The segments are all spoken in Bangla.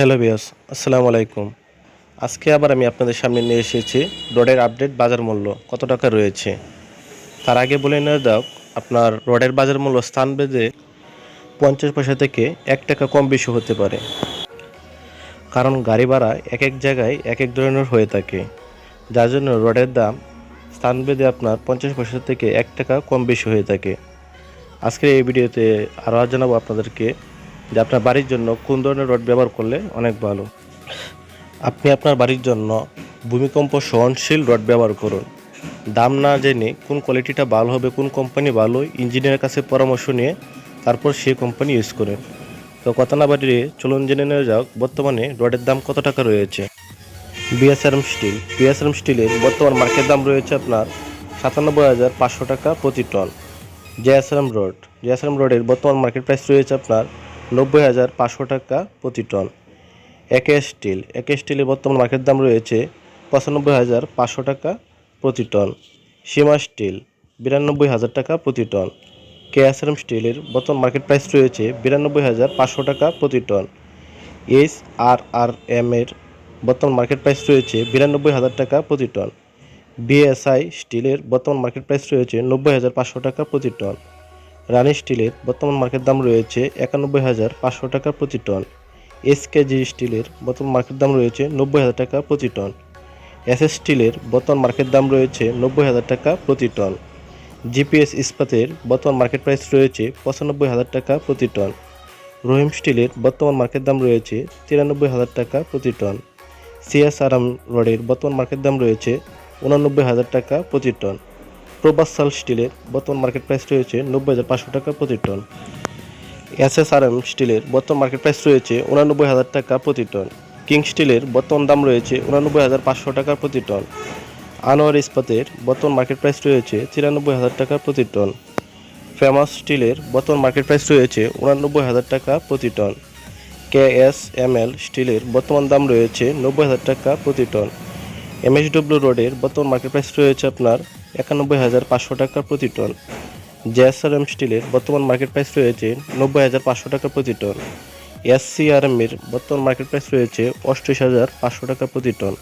হ্যালো বিয়াস আসসালামু আলাইকুম। আজকে আবার আমি আপনাদের সামনে নিয়ে এসেছি রডের আপডেট বাজার মূল্য, কত টাকা রয়েছে? তার আগে বলে নেওয়া দাও আপনার রডের বাজার মূল্য স্থান বেঁধে পঞ্চাশ পয়সা থেকে এক টাকা কম বেশি হতে পারে। কারণ গাড়ি ভাড়া এক এক জায়গায় এক এক ধরনের হয়ে থাকে। যার জন্য রডের দাম স্থান বেঁধে আপনার পঞ্চাশ পয়সা থেকে এক টাকা কম বেশি হয়ে থাকে। আজকের এই ভিডিওতে আরও জানাব আপনাদেরকে যে আপনার বাড়ির জন্য কোন ধরনের রড ব্যবহার করলে অনেক ভালো। আপনি আপনার বাড়ির জন্য ভূমিকম্প সহনশীল রড ব্যবহার করুন। দাম না জেনে কোন কোয়ালিটিটা ভালো হবে, কোন কোম্পানি ভালো, ইঞ্জিনিয়ারের কাছে পরামর্শ নিয়ে তারপর সেই কোম্পানি ইউজ করেন। তো কথা না বাড়িয়ে চলুন জেনে নেওয়া যাক, বর্তমানে রডের দাম কত টাকা রয়েছে। বিএসআরএম স্টিল, বিএসআরএম স্টিলের বর্তমান মার্কেট দাম রয়েছে আপনার সাতানব্বই হাজার পাঁচশো টাকা প্রতি টন। জেএসআরএম রড জেএসআরএম রডের বর্তমান মার্কেট প্রাইস রয়েছে আপনার নব্বই হাজার পাঁচশো টাকা প্রতি টন। একে স্টিল। একে স্টিলের বর্তমান মার্কেট দাম রয়েছে পঁচানব্বই হাজার পাঁচশো টাকা প্রতি টন। সীমা স্টিল, বিরানব্বই হাজার টাকা প্রতি টন। কেএসআরএম স্টিলের বর্তমান মার্কেট প্রাইস রয়েছে বিরানব্বই হাজার পাঁচশো টাকা প্রতি ton. S R R M এর বর্তমান মার্কেট প্রাইস রয়েছে বিরানব্বই হাজার টাকা প্রতি টন। বিএসআই স্টিলের বর্তমান মার্কেট প্রাইস রয়েছে নব্বই হাজার পাঁচশো টাকা প্রতি টন। রানি স্টিলের বর্তমান মার্কেট দাম রয়েছে একানব্বই হাজার পাঁচশো টাকা প্রতি টন। এসকেজি স্টিলের বর্তমান মার্কেট দাম রয়েছে নব্বই হাজার টাকা প্রতি টন। এস এস স্টিলের বর্তমান মার্কেট দাম রয়েছে নব্বই হাজার টাকা প্রতি টন। জিপিএস ইস্পাতের বর্তমান মার্কেট প্রাইস রয়েছে পঁচানব্বই হাজার টাকা প্রতি টন। রহিম স্টিলের বর্তমান মার্কেট দাম রয়েছে তিরানব্বই হাজার টাকা প্রতি টন। সিএসআরএম রডের বর্তমান মার্কেট দাম রয়েছে উনানব্বই হাজার টাকা প্রতি টন। প্রবাসাল স্টিলের বর্তমান মার্কেট প্রাইস রয়েছে নব্বই হাজার পাঁচশো টাকা প্রতি টন এসএসআরএম স্টিলের বর্তমান মার্কেট প্রাইস রয়েছে উনানব্বই হাজার টাকা প্রতি টন কিং স্টিলের বর্তমান দাম রয়েছে উনানব্বই হাজার পাঁচশো টাকা প্রতি টন আনোয়ার ইস্পাতের বর্তমান মার্কেট প্রাইস রয়েছে তিরানব্বই হাজার টাকা প্রতি টন ফেমাস স্টিলের বর্তমান মার্কেট প্রাইস রয়েছে উনানব্বই হাজার টাকা প্রতি ton K S M L স্টিলের বর্তমান দাম রয়েছে নব্বই হাজার টাকা প্রতি টন এমএসডব্লিউ রোডের বর্তমান মার্কেট প্রাইস রয়েছে আপনার একানব্বই হাজার পাঁচশো টাকা প্রতি টন। জেএসআরএম স্টিলের বর্তমান মার্কেট প্রাইস রয়েছে নব্বই হাজার পাঁচশো টাকা প্রতি টন। এসসিআরএম এর বর্তমান মার্কেট প্রাইস রয়েছে অষ্টআশি হাজার পাঁচশো টাকা প্রতি টন।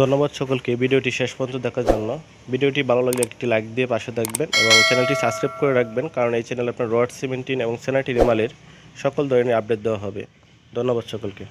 ধন্যবাদ সকলকে, ভিডিওটি শেষ পর্যন্ত দেখার জন্য। ভিডিওটি ভালো লাগলে একটি লাইক দিয়ে পাশে থাকবেন এবং চ্যানেলটি সাবস্ক্রাইব করে রাখবেন, কারণ এই চ্যানেলে আপনার রড সিমেন্টিন এবং সেনাটি রেমালের সকল ধরনের আপডেট দেওয়া হবে। ধন্যবাদ সকলকে।